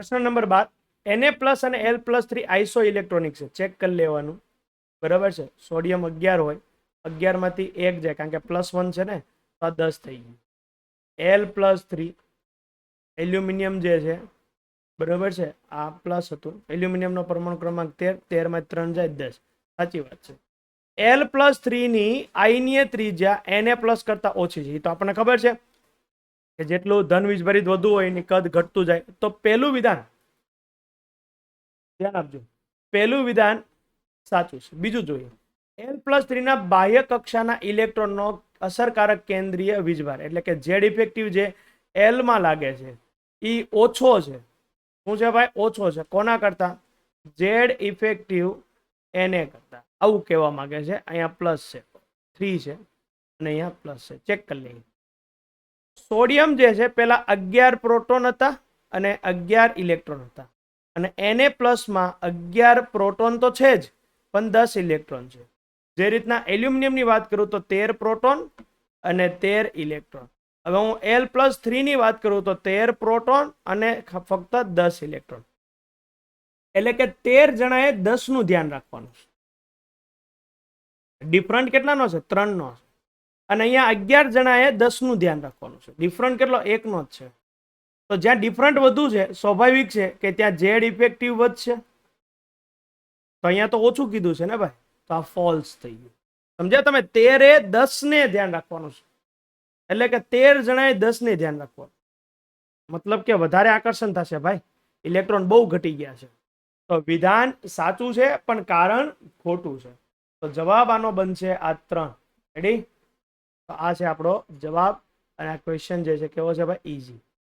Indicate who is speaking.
Speaker 1: પ્રશ્ન નંબર બાર. એને પ્લસ અને L plus three isoelectronic છે. ચેક કરી લેવાનું. બરાબર છે? સોડિયમ અગિયાર હોય. અગિયારમાંથી એક જાય. કારણ કે પ્લસ વન છે ને, તો આ દસ થઈ ગયું. એલ પ્લસ થ્રી એલ્યુમિનિયમ જે છે, બરાબર છે? આ પ્લસ હતું. એલ્યુમિનિયમનો પરમાણુ ક્રમાંક તેર, તેરમાં ત્રણ જાય દસ. સાચી વાત છે. એલ પ્લસ થ્રીની આઈનીય ત્રિજ્યા એને પ્લસ કરતાં ઓછી છે. એ તો આપણને ખબર છે. કે જેટલું ધન વીજભરિત વધુ હોય, એની કદ ઘટતું જાય, તો પહેલું વિધાન ધ્યાન આપજો. પહેલું વિધાન સાચું છે. બીજું જોઈએ. એલ પ્લસ થ્રીના બાહ્ય કક્ષાના ઇલેક્ટ્રોનનો અસરકારક કેન્દ્રીય વીજભાર, એટલે કે ઝેડ ઇફેક્ટિવ જે એલમાં લાગે છે એ ઓછો છે. શું છે ભાઈ? ઓછો છે. કોના કરતા? ઝેડ ઇફેક્ટિવ એને કરતા. આવું કહેવા માંગે છે. અહીંયા પ્લસ છે. થ્રી છે. અને અહીંયા પ્લસ છે. ચેક કરી લઈએ. સોડિયમ જે છે, પેલા અગિયાર પ્રોટોન હતા અને અગિયાર ઇલેક્ટ્રોન હતા. અને એને પ્લસમાં અગિયાર પ્રોટોન તો છે જ, પણ દસ ઇલેક્ટ્રોન છે. જે રીતના એલ્યુમિનિયમની વાત કરું તો તેર પ્રોટોન અને તેર ઇલેક્ટ્રોન. હવે હું એલ પ્લસ થ્રીની વાત કરું તો તેર પ્રોટોન અને ફક્ત દસ ઇલેક્ટ્રોન. એટલે કે તેર જણાએ દસનું ધ્યાન રાખવાનું છે. ડિફરન્ટ કેટલાનો છે? ત્રણનો છે. અને અહીંયા અગિયાર જણાએ દસનું ધ્યાન રાખવાનું છે. ડિફરન્ટ કેટલો? એકનો જ છે. તો જ્યાં ડિફરન્ટ વધુ છે, સ્વાભાવિક છે કે ત્યાં ઝેડ ઇફેક્ટિવ વધશે. તો અહીંયા તો ઓછું કીધું છે ને ભાઈ? તો આ ફોલ્સ થઈ ગયું. સમજ્યા તમે? તેરે દસને ધ્યાન રાખવાનું છે. એટલે કે તેર જણાએ દસને ધ્યાન રાખવાનું. મતલબ કે વધારે આકર્ષણ થશે ભાઈ. ઇલેક્ટ્રોન બહુ ઘટી ગયા છે. તો વિધાન સાચું છે, પણ કારણ ખોટું છે. તો જવાબ આનો બનશે આ ત્રણ. રેડી તો આ છે આપણો જવાબ અને આ ક્વેશ્ચન જે છે કેવો છે ભાઈ? ઇઝી